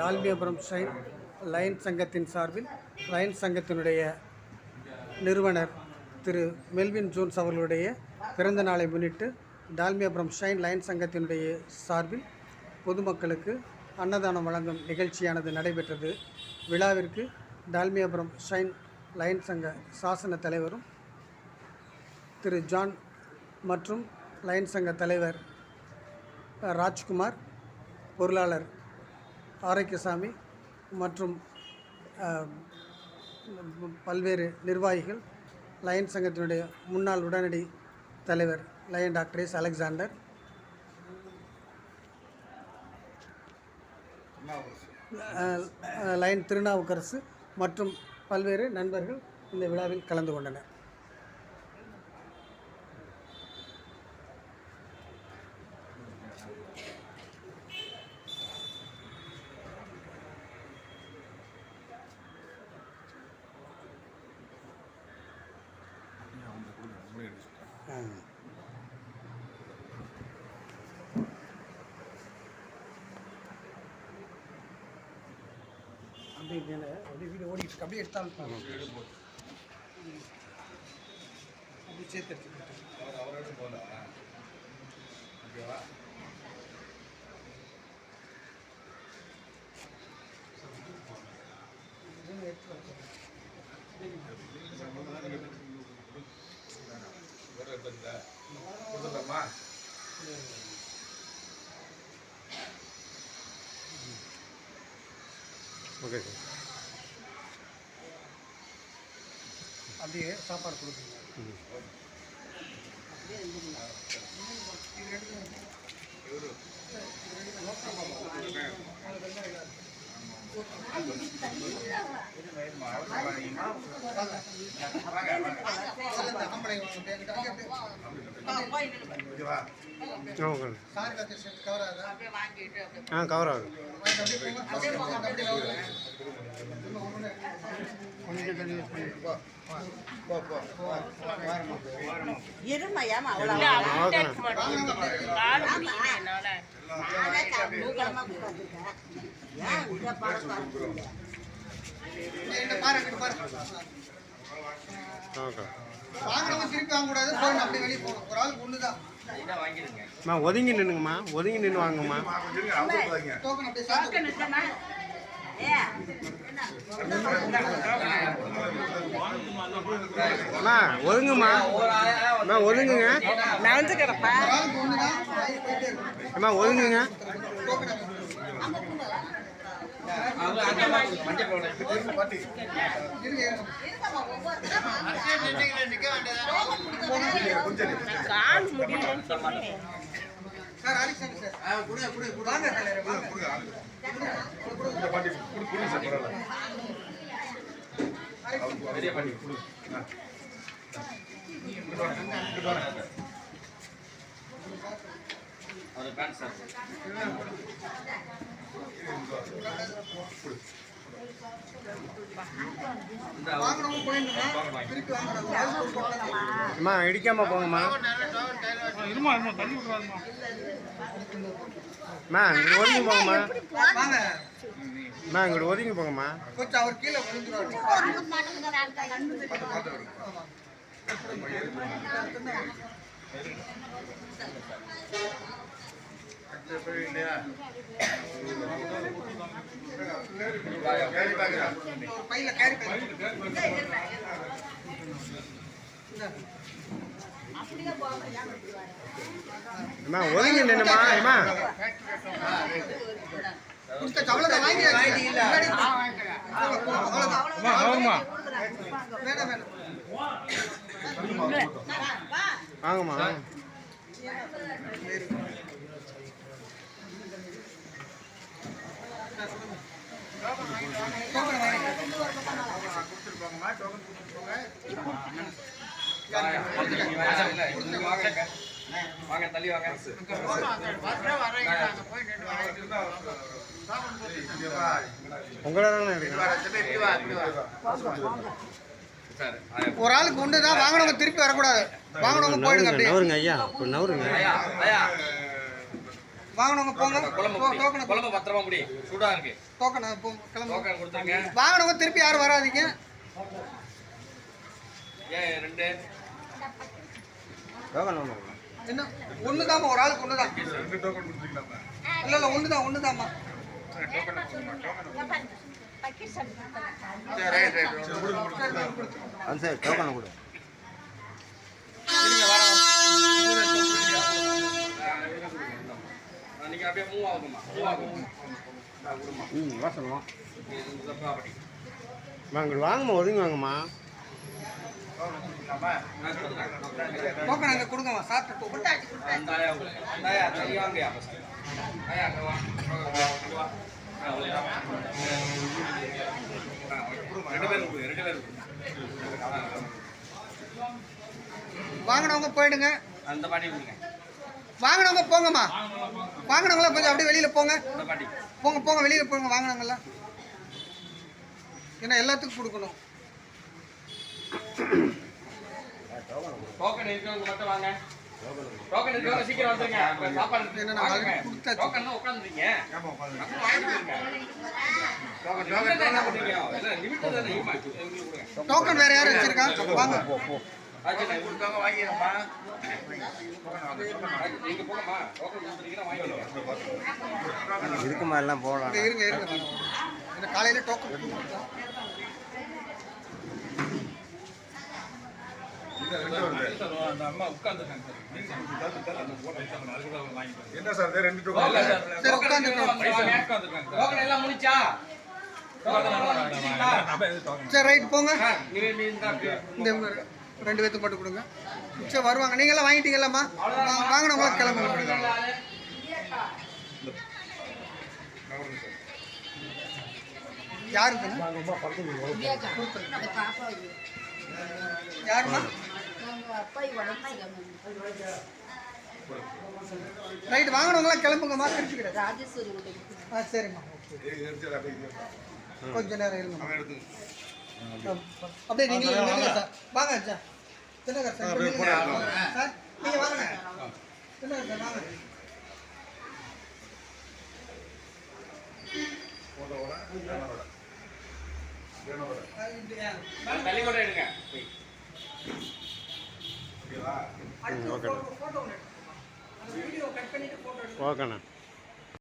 Dalmiapuram shine line சங்கத்தின் சார்பில் line சங்கத்தினுடைய நிறுவனர் திரு மெல்வின் ஜோன்ஸ் அவர்களுடைய பிறந்த நாளை முன்னிட்டு டால்மியாபுரம் ஷைன் லயன் சங்கத்தினுடைய சார்பில் பொதுமக்களுக்கு அன்னதானம் வழங்கும் நிகழ்ச்சியானது நடைபெற்றது. விழாவிற்கு டால்மியாபுரம் ஷைன் லயன் சங்க சாசன தலைவரும் திரு ஜான் மற்றும் லயன் சங்க தலைவர் ராஜ்குமார் பொருளாளர் ஆரோக்கியசாமி மற்றும் பல்வேறு நிர்வாகிகள் லயன் சங்கத்தினுடைய முன்னாள் உடனடி தலைவர் lion doctor S Alexander. Lion Thirunavukkarasu மற்றும் பல்வேறு நண்பர்கள் இந்த விழாவில் கலந்து கொண்டனர். அப்படியே மேலே அப்படியே வீடு ஓடிட்டு இருக்கு. அப்படியே எடுத்தாலும். அப்படியே சேர்த்து எடுத்துக்கிட்டு ஓகே சார். அப்படியே சாப்பாடு கொடுக்குங்க ஆ ஓகே ஆ கவர் ஓகே வாங்கினவங்க திருப்பி வாங்க கூடாது போகணும் அப்படியே வெளியே போகணும். ஒரு ஆளுக்கு ஒன்று தான் அம்மா ஒதுங்கி நின்னுங்கம்மா. ஒதுங்கி நின்று வாங்கம்மா. டோக்கன் அப்படியே அம்மா ஒதுங்குமா அம்மா ஒதுங்குங்க. அம்மா ஒதுங்குங்க. டோக்கன் இருங்க இருங்க கால் முடியலன்னு சார் வாங்க தலைவரே, வாங்க வாங்கினவங்க போயிட்டு திருப்பி வாங்க அம்மா இடிக்காம போங்கம்மா அம்மா இங்கிட்டு ஒதுங்கி போங்கம்மா. அம்மா இங்கிட்டு ஒதுங்கி போங்கம்மா. கொஞ்சம் அவர் கீழே விழுந்துருவாரு ஆமா. ஒரு பையில கேரி பண்ணி அம்மா ஒதுங்கி நின்னுமா அம்மா? வாங்கியாச்சு வேணாம் வேணாம் வாங்கம்மா வாங்கி வாங்க தள்ளி வாங்க ஒரு ஆளுக்கு ஒன்று தான் வாங்கினவங்க திருப்பி வரக்கூடாது. வாங்கினவங்க போயிடுங்க நவருங்க ஐயா நவருங்க. ஐயா ஐயா. வாங்கினவங்க போங்க. டோக்கனை குழம்பு பத்திரமா முடி. சூடா இருக்கு. டோக்கனை போ கிளம்பு. டோக்கன் கொடுத்துருங்க. வாங்கினவங்க திருப்பி யாரும் வராதீங்க. ஏன் ரெண்டு? என்ன? ஒன்று தாம்மா ஒரு ஆளுக்கு ஒன்று தான் இல்லை இல்லை ஒன்று தான் ஒன்று தாம்மா இருங்க நீங்க அப்படியே மூவ் ஆகுமா? மூவ் ஆகும்? ம் வாசனம் வாங்க வாங்கம்மா ஒதுங்கி வாங்கம்மா. அங்கே கொடுங்கம்மா சாப்பிட்டு கொடுங்க. கொடுங்க. கொடுங்க வாங்கினவங்க போயிடுங்க. அந்த பாட்டி கொடுங்க. வாங்கினவங்க போங்கம்மா. வாங்கினவங்களாம் கொஞ்சம் அப்படியே வெளியில் போங்க. போங்க போங்க வெளியில் போங்க வாங்கினவங்களாம் ஏன்னா எல்லாத்துக்கும் கொடுக்கணும். டோக்கன் இருக்கவங்க மட்டும் வாங்க. டோக்கன் இருக்கவங்க சீக்கிரம் வந்துருங்க. அப்புறம் சாப்பாடு என்ன, நான். ஆல்ரெடி. டோக்கன்லாம் உட்காந்துருங்க. டோக்கன் வேற யாரும் வச்சிருக்கா? வாங்க. வாங்கிக்கிறேன்ப்பா. நீங்க வாங்கிக்கோங்க. இருக்குமா எல்லாம் போகலாம் இங்க இருங்க இருங்க இந்த காலையில டோக்கன் கொடுத்துட்டோம். சரி டோக்கன் எல்லாம் முடிச்சா? ரைட் போங்க இந்தா ரெண்டு பேத்துக்கு மட்டும் கொடுங்க. சரி வருவாங்க. நீங்களாம் வாங்கிட்டீங்களாம்மா வாங்கினவங்களாம் கிளம்புங்க. யாருக்கு யாருமா ரைட் வாங்கினவங்களாம் கிளம்புங்கம்மா. ராஜேஸ்வரி ஆ சரிம்மா. கொஞ்ச நேரம் இருங்கம்மா. அப்படியே நீங்களே நில்லுங்க சார். வாங்க சார். தினகர் சார். சார். நீங்க வாங்க. தினகர் சார் வாங்க. ஓகேண்ணா.